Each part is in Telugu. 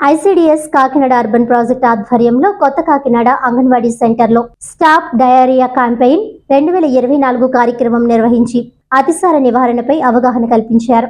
ఐసీడీఎస్ కాకినాడ అర్బన్ ప్రాజెక్ట్ ఆధ్వర్యంలో కొత్త కాకినాడ అంగన్వాడీ సెంటర్లో స్టాప్ డయేరియా క్యాంపెయిన్ రెండు వేల ఇరవై నాలుగు కార్యక్రమం నిర్వహించి అతిసార నివారణపై అవగాహన కల్పించారు.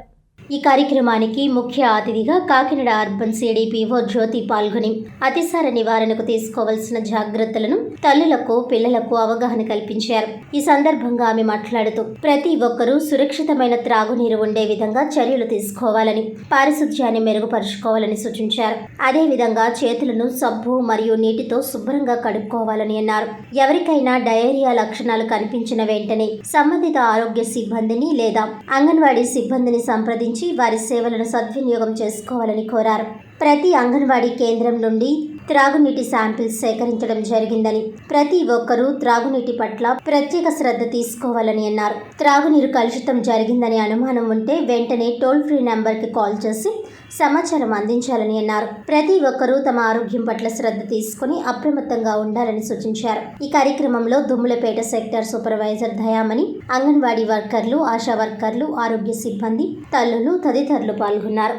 ఈ కార్యక్రమానికి ముఖ్య అతిథిగా కాకినాడ అర్బన్ సిడిపిఓ జ్యోతి పాల్గొని అతిసార నివారణకు తీసుకోవాల్సిన జాగ్రత్తలను తల్లులకు పిల్లలకు అవగాహన కల్పించారు. ఈ సందర్భంగా ఆమె మాట్లాడుతూ ప్రతి ఒక్కరూ సురక్షితమైన త్రాగునీరు ఉండే విధంగా చర్యలు తీసుకోవాలని పారిశుధ్యాన్ని మెరుగుపరుచుకోవాలని సూచించారు. అదేవిధంగా చేతులను సబ్బు మరియు నీటితో శుభ్రంగా కడుక్కోవాలని అన్నారు. ఎవరికైనా డయేరియా లక్షణాలు కనిపించిన వెంటనే సంబంధిత ఆరోగ్య సిబ్బందిని లేదా అంగన్వాడీ సిబ్బందిని సంప్రదించి వారి సేవలను సద్వినియోగం చేసుకోవాలని కోరారు. ప్రతి అంగన్వాడీ కేంద్రం నుండి త్రాగునీటి శాంపిల్స్ సేకరించడం జరిగిందని ప్రతి ఒక్కరూ త్రాగునీటి పట్ల ప్రత్యేక శ్రద్ధ తీసుకోవాలని అన్నారు. త్రాగునీరు కలుషితం జరిగిందని అనుమానం ఉంటే వెంటనే టోల్ ఫ్రీ నెంబర్కి కాల్ చేసి సమాచారం అందించాలని అన్నారు. ప్రతి ఒక్కరూ తమ ఆరోగ్యం పట్ల శ్రద్ధ తీసుకుని అప్రమత్తంగా ఉండాలని సూచించారు. ఈ కార్యక్రమంలో దుమ్ములపేట సెక్టర్ సూపర్వైజర్ దయామణి అంగన్వాడీ వర్కర్లు ఆశా వర్కర్లు ఆరోగ్య సిబ్బంది తల్లులు తదితరులు పాల్గొన్నారు.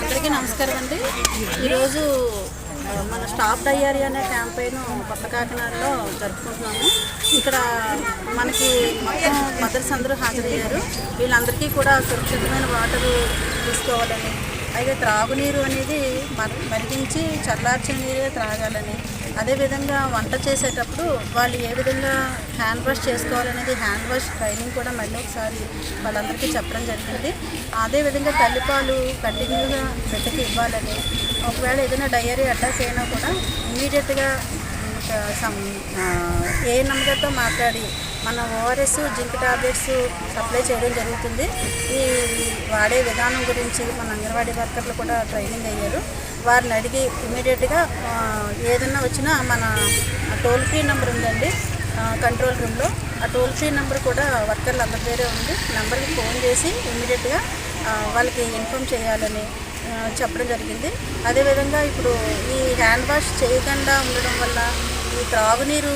అందరికీ నమస్కారం అండి. ఈరోజు మన స్టాప్ డయ్యారీ అనే క్యాంపెయిన్ కొత్త కాకినాడలో జరుపుకుంటున్నాము. ఇక్కడ మనకి మొత్తం మదర్స్ అందరూ హాజరయ్యారు. వీళ్ళందరికీ కూడా సురక్షితమైన వాటర్ తీసుకోవాలని అయితే త్రాగునీరు అనేది మన- మరిగించి చల్లార్చిన నీరే త్రాగాలని. అదేవిధంగా వంట చేసేటప్పుడు వాళ్ళు ఏ విధంగా హ్యాండ్ వాష్ చేసుకోవాలనేది హ్యాండ్ వాష్ ట్రైనింగ్ కూడా మళ్ళీ ఒకసారి వాళ్ళందరికీ చెప్పడం జరిగింది. అదేవిధంగా తల్లిపాలు కంటిన్యూగా బిడ్డకి ఇవ్వాలని. ఒకవేళ ఏదైనా డయరీ అటాక్ అయినా కూడా ఇమీడియట్గా ఏ నంబర్తో మాట్లాడి మన ఓఆర్ఎస్ జింక్ టాబ్లెట్స్ సప్లై చేయడం జరుగుతుంది. ఈ వాడే విధానం గురించి మన అంగన్వాడీ వర్కర్లు కూడా ట్రైనింగ్ అయ్యారు. వారిని అడిగి ఇమీడియట్గా ఏదన్నా వచ్చినా మన టోల్ ఫ్రీ నెంబర్ ఉందండి. కంట్రోల్ రూమ్లో. ఆ టోల్ ఫ్రీ నెంబర్ కూడా వర్కర్లు అందరి పేరే ఉంది. నెంబర్కి ఫోన్ చేసి ఇమీడియట్గా వాళ్ళకి ఇన్ఫామ్ చేయాలని చెప్పడం జరిగింది. అదేవిధంగా ఇప్పుడు ఈ హ్యాండ్ వాష్ చేయకుండా ఉండడం వల్ల ఈ త్రాగునీరు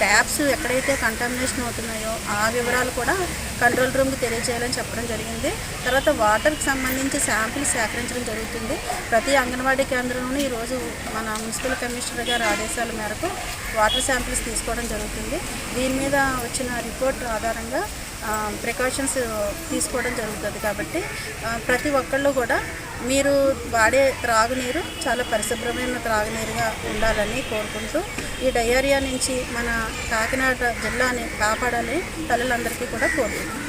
ట్యాప్స్ ఎక్కడైతే కంటామినేషన్ అవుతున్నాయో ఆ వివరాలు కూడా కంట్రోల్ రూమ్కి తెలియజేయాలని చెప్పడం జరిగింది. తర్వాత వాటర్కి సంబంధించి శాంపిల్స్ సేకరించడం జరుగుతుంది. ప్రతి అంగన్వాడీ కేంద్రంలోనూ ఈరోజు మన మున్సిపల్ కమిషనర్ గారి ఆదేశాల మేరకు వాటర్ శాంపిల్స్ తీసుకోవడం జరుగుతుంది. దీని మీద వచ్చిన రిపోర్ట్ ఆధారంగా ప్రికాషన్స్ తీసుకోవడం జరుగుతుంది కాబట్టి ప్రతి ఒక్కళ్ళు కూడా మీరు వాడే త్రాగునీరు చాలా పరిశుభ్రమైన త్రాగునీరుగా ఉండాలని కోరుకుంటూ ఈ డయేరియా నుంచి మన కాకినాడ జిల్లాని కాపాడాలని తల్లులందరికీ కూడా కోరుకుంటున్నాం.